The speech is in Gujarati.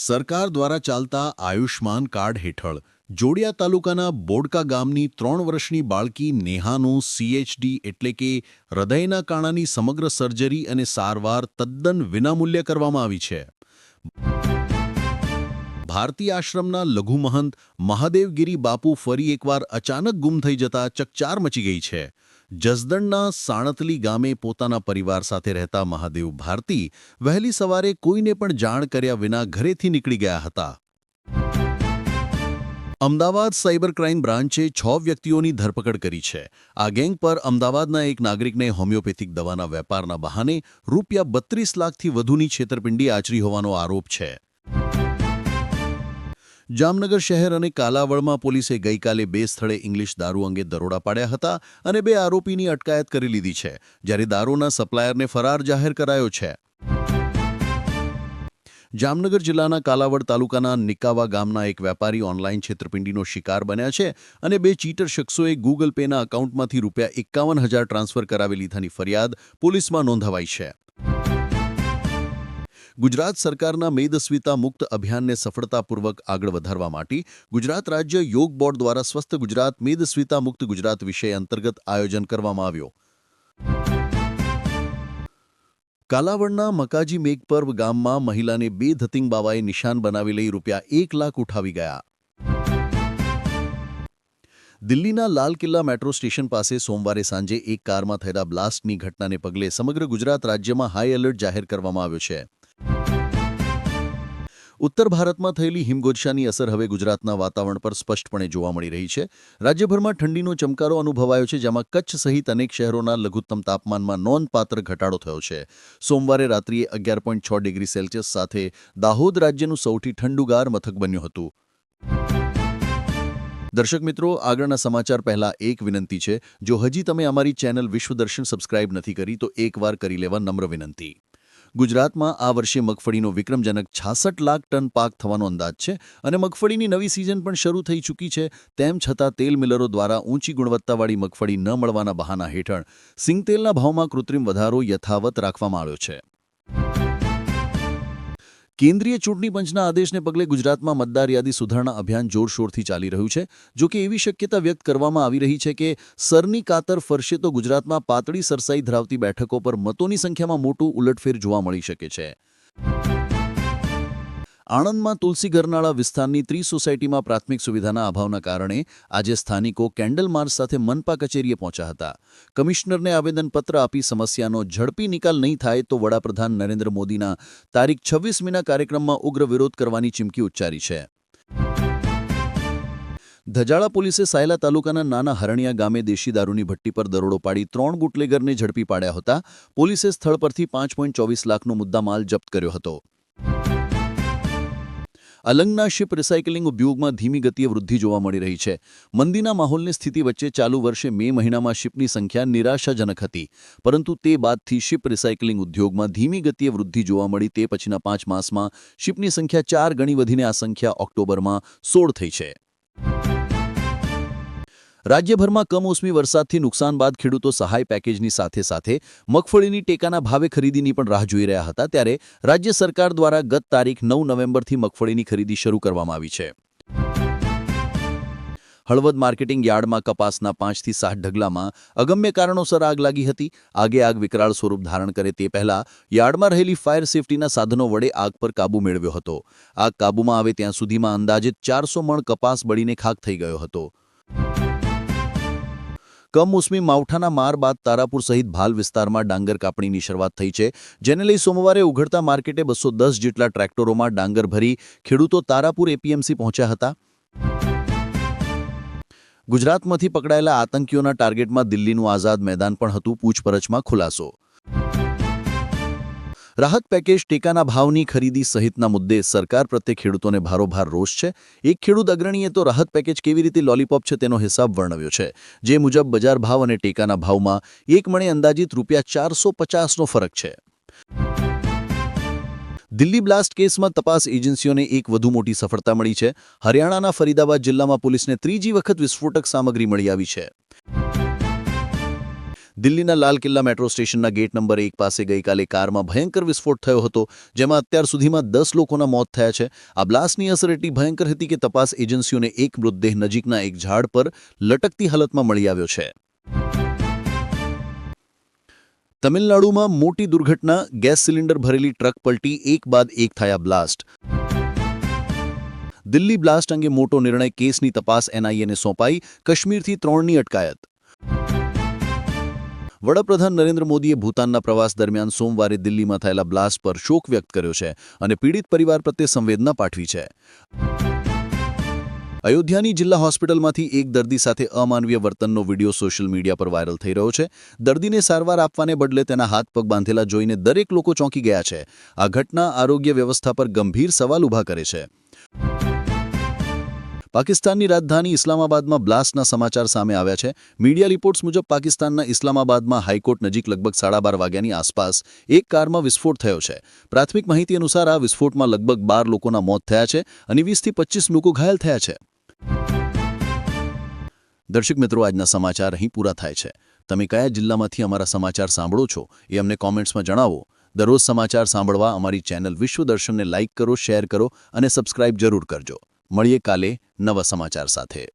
સરકાર દ્વારા ચાલતા આયુષ્માન કાર્ડ હેઠળ જોડિયા તાલુકાના બોડકા ગામની ત્રણ વર્ષની બાળકી નેહાનું સીએચડી એટલે કે હૃદયના કાણાની સમગ્ર સર્જરી અને સારવાર તદ્દન વિનામૂલ્ય કરવામાં આવી છે. ભારતીય આશ્રમના લઘુમહંત મહાદેવગીરી બાપુ ફરી એકવાર અચાનક ગુમ થઈ જતા ચકચાર મચી ગઈ છે. જસદણના સાણતલી ગામે પોતાના પરિવાર સાથે રહેતા મહાદેવ ભારતી વહેલી સવારે કોઈને પણ જાણ કર્યા વિના ઘરેથી નીકળી ગયા હતા. અમદાવાદ સાયબર ક્રાઇમ બ્રાન્ચે છ વ્યક્તિઓની ધરપકડ કરી છે. આ ગેંગ પર અમદાવાદના એક નાગરિકને હોમિયોપેથિક દવાના વેપારના બહાને રૂપિયા બત્રીસ લાખથી વધુની છેતરપિંડી આચરી હોવાનો આરોપ છે. જામનગર શહેર અને કાલાવડમાં પોલીસે ગઈકાલે બે સ્થળે ઇંગ્લિશ દારૂ અંગે દરોડા પાડ્યા હતા અને બે આરોપીની અટકાયત કરી લીધી છે, જ્યારે દારૂના સપ્લાયરને ફરાર જાહેર કરાયો છે. જામનગર જિલ્લાના કાલાવડ તાલુકાના નિકાવા ગામના એક વેપારી ઓનલાઈન છેતરપિંડીનો શિકાર બન્યા છે અને બે ચીટર શખ્સોએ ગૂગલ પેના એકાઉન્ટમાંથી રૂપિયા એકાવન હજાર ટ્રાન્સફર કરાવી લીધાની ફરિયાદ પોલીસમાં નોંધાવાઈ છે. ગુજરાત સરકારના મેદસ્વીતા મુક્ત અભિયાનને સફળતાપૂર્વક આગળ વધારવા માટે ગુજરાત રાજ્ય યોગ બોર્ડ દ્વારા સ્વસ્થ ગુજરાત, મેદસ્વીતા મુક્ત ગુજરાત વિષય અંતર્ગત આયોજન કરવામાં આવ્યો. કાલાવડના મકાજી મેઘપર્વ ગામમાં મહિલાને બે ધતિંગ બાવાએ નિશાન બનાવી લઈ રૂપિયા એક લાખ ઉઠાવી ગયા. દિલ્હીના લાલ કિલ્લા મેટ્રો સ્ટેશન પાસે સોમવારે સાંજે એક કારમાં થયેલા બ્લાસ્ટની ઘટનાને પગલે સમગ્ર ગુજરાત રાજ્યમાં હાઈ એલર્ટ જાહેર કરવામાં આવ્યો છે. ઉત્તર ભારતમાં થયેલી હિમગોર્ષાની અસર હવે ગુજરાતના વાતાવરણ પર સ્પષ્ટપણે જોવા મળી રહી છે. રાજ્યભરમાં ઠંડીનો ચમકારો અનુભવાયો છે, જેમાં કચ્છ સહિત અનેક શહેરોના લઘુત્તમ તાપમાનમાં નોંધપાત્ર ઘટાડો થયો છે. સોમવારે રાત્રિએ અગિયાર પોઈન્ટ છ ડિગ્રી સેલ્સિયસ સાથે દાહોદ રાજ્યનું સૌથી ઠંડુગાર મથક બન્યું હતું. દર્શક મિત્રો, આગળના સમાચાર પહેલા એક વિનંતી છે. જો હજી તમે અમારી ચેનલ વિશ્વદર્શન સબસ્ક્રાઇબ નથી કરી, તો એકવાર કરી લેવા નમ્ર વિનંતી. ગુજરાતમાં આ વર્ષે મગફળીનો વિક્રમજનક છાસઠ લાખ ટન પાક થવાનો અંદાજ છે અને મગફળીની નવી સિઝન પણ શરૂ થઈ ચૂકી છે. તેમ છતાં તેલ મિલરો દ્વારા ઊંચી ગુણવત્તાવાળી મગફળી ન મળવાના બહાના હેઠળ સિંગતેલના ભાવમાં કૃત્રિમ વધારો યથાવત રાખવામાં આવ્યો છે. કેન્દ્રીય ચૂંટણી પંચના આદેશને પગલે ગુજરાતમાં મતદાર યાદી સુધારણા અભિયાન જોરશોરથી ચાલી રહ્યું છે, જો કે એવી શક્યતા વ્યક્ત કરવામાં આવી રહી છે કે સરની કાતર ફરશે તો ગુજરાતમાં પાતળી સરસાઈ ધરાવતી બેઠકો પર મતોની સંખ્યામાં મોટું ઉલટફેર જોવા મળી શકે છે. આણંદમાં તુલસી ગરનાળા વિસ્તારની ત્રી સોસાયટીમાં પ્રાથમિક સુવિધાના અભાવના કારણે આજે સ્થાનિકો કેન્ડલ માર્ચ સાથે મનપા કચેરીએ પહોંચ્યા હતા. કમિશનરને આવેદનપત્ર આપી સમસ્યાનો ઝડપી નિકાલ નહીં થાય તો વડાપ્રધાન નરેન્દ્ર મોદીના તારીખ છવ્વીસમીના કાર્યક્રમમાં ઉગ્ર વિરોધ કરવાની ચીમકી ઉચ્ચારી છે. ધજાળા પોલીસે સાયલા તાલુકાના નાના હરણિયા ગામે દેશી દારૂની ભટ્ટી પર દરોડો પાડી ત્રણ બુટલેગરને ઝડપી પાડ્યા હતા. પોલીસે સ્થળ પરથી પાંચ લાખનો મુદ્દામાલ જપ્ત કર્યો હતો. અલંગના શિપ રિસાયકલિંગ ઉદ્યોગમાં ધીમી ગતિએ વૃદ્ધિ જોવા મળી રહી છે. મંદીના માહોલની સ્થિતિ વચ્ચે ચાલુ વર્ષે મે મહિનામાં શિપની સંખ્યા નિરાશાજનક હતી. પરંતુ તે બાદથી શિપ રિસાયકલિંગ ઉદ્યોગમાં ધીમી ગતિએ વૃદ્ધિ જોવા મળી તે પછીના પાંચ માસમાં શિપની સંખ્યા ચાર ગણી વધીને આ સંખ્યા ઓક્ટોબરમાં સોળ થઈ છે. રાજ્યભરમાં કમોસમી વરસાદથી નુકસાન બાદ ખેડૂતો સહાય પેકેજની સાથે સાથે મગફળીની ટેકાના ભાવે ખરીદીની પણ રાહ જોઈ રહ્યા હતા ત્યારે રાજ્ય સરકાર દ્વારા ગત તારીખ નવ નવેમ્બરથી મગફળીની ખરીદી શરૂ કરવામાં આવી છે. હળવદ માર્કેટિંગ યાર્ડમાં કપાસના પાંચથી સાત ઢગલામાં અગમ્ય કારણોસર આગ લાગી હતી. આગે આગ વિકરાળ સ્વરૂપ ધારણ કરે તે પહેલા યાર્ડમાં રહેલી ફાયર સેફટીના સાધનો વડે આગ પર કાબૂ મેળવ્યો હતો. આગ કાબૂમાં આવે ત્યાં સુધીમાં અંદાજિત ચારસો મણ કપાસ બળીને ખાક થઈ ગયો હતો. કમોસમી માવઠાના માર બાદ તારાપુર સહિત ભાલ વિસ્તારમાં ડાંગર કાપણીની શરૂઆત થઈ છે, જેને લઈ સોમવારે ઉઘડતા માર્કેટે બસો જેટલા ટ્રેક્ટરોમાં ડાંગર ભરી ખેડૂતો તારાપુર એપીએમસી પહોંચ્યા હતા. ગુજરાતમાંથી પકડાયેલા આતંકીઓના ટાર્ગેટમાં દિલ્હીનું આઝાદ મેદાન પણ હતું, પૂછપરછમાં ખુલાસો. રાહત પેકેજ ટેકાના ભાવની ખરીદી સહિતના મુદ્દે સરકાર પ્રત્યે ખેડૂતોને ભારોભાર રોષ છે. એક ખેડૂત અગ્રણીએ તો રાહત પેકેજ કેવી રીતે લોલીપોપ છે તેનો હિસાબ વર્ણવ્યો છે, જે મુજબ બજાર ભાવ અને ટેકાના ભાવમાં એક મણે અંદાજિત રૂપિયા ચારસો પચાસનો ફરક છે. દિલ્હી બ્લાસ્ટ કેસમાં તપાસ એજન્સીઓને એક વધુ મોટી સફળતા મળી છે. હરિયાણાના ફરીદાબાદ જિલ્લામાં પોલીસને ત્રીજી વખત વિસ્ફોટક સામગ્રી મળી આવી છે. દિલ્હીના લાલ કિલ્લા મેટ્રો સ્ટેશનના ગેટ નંબર એક પાસે ગઈકાલે કારમાં ભયંકર વિસ્ફોટ થયો હતો, જેમાં અત્યાર સુધીમાં દસ લોકોના મોત થયા છે. આ બ્લાસ્ટની અસર એટલી ભયંકર હતી કે તપાસ એજન્સીઓને એક મૃતદેહ નજીકના એક ઝાડ પર લટકતી હાલતમાં મળી આવ્યો છે. તમિલનાડુમાં મોટી દુર્ઘટના, ગેસ સિલિન્ડર ભરેલી ટ્રક પલટી, એક બાદ એક થયા બ્લાસ્ટ. દિલ્હી બ્લાસ્ટ અંગે મોટો નિર્ણય કેસની તપાસ એનઆઈએને સોંપાઈ, કાશ્મીરથી ત્રણની અટકાયત. વડાપ્રધાન નરેન્દ્ર મોદીએ ભૂતાનના પ્રવાસ દરમિયાન સોમવારે દિલ્હીમાં થયેલા બ્લાસ્ટ પર શોક વ્યક્ત કર્યો છે અને પીડિત પરિવાર પ્રત્યે સંવેદના પાઠવી છે. અયોધ્યાની જિલ્લા હોસ્પિટલમાંથી એક દર્દી સાથે અમાનવીય વર્તનનો વીડિયો સોશિયલ મીડિયા પર વાયરલ થઈ રહ્યો છે. દર્દીને સારવાર આપવાને બદલે તેના હાથ પગ બાંધેલા જોઈને દરેક લોકો ચોંકી ગયા છે. આ ઘટના આરોગ્ય વ્યવસ્થા પર ગંભીર સવાલ ઊભા કરે છે. પાકિસ્તાનની રાજધાની ઇસ્લામાબાદમાં બ્લાસ્ટના સમાચાર સામે આવ્યા છે. મીડિયા રિપોર્ટ્સ મુજબ પાકિસ્તાનના ઇસ્લામાબાદમાં હાઈકોર્ટ નજીક લગભગ સાડા બાર વાગ્યાની આસપાસ એક કારમાં વિસ્ફોટ થયો છે. પ્રાથમિક માહિતી અનુસાર આ વિસ્ફોટમાં લગભગ બાર લોકોના મોત થયા છે અને વીસથી પચીસ લોકો ઘાયલ થયા છે. દર્શક મિત્રો, આજના સમાચાર અહીં પૂરા થાય છે. તમે કયા જિલ્લામાંથી અમારા સમાચાર સાંભળો છો એ અમને કોમેન્ટ્સમાં જણાવો. દરરોજ સમાચાર સાંભળવા અમારી ચેનલ વિશ્વ દર્શનને લાઇક કરો, શેર કરો અને સબસ્ક્રાઇબ જરૂર કરજો. મળીએ કાલે નવા સમાચાર સાથે.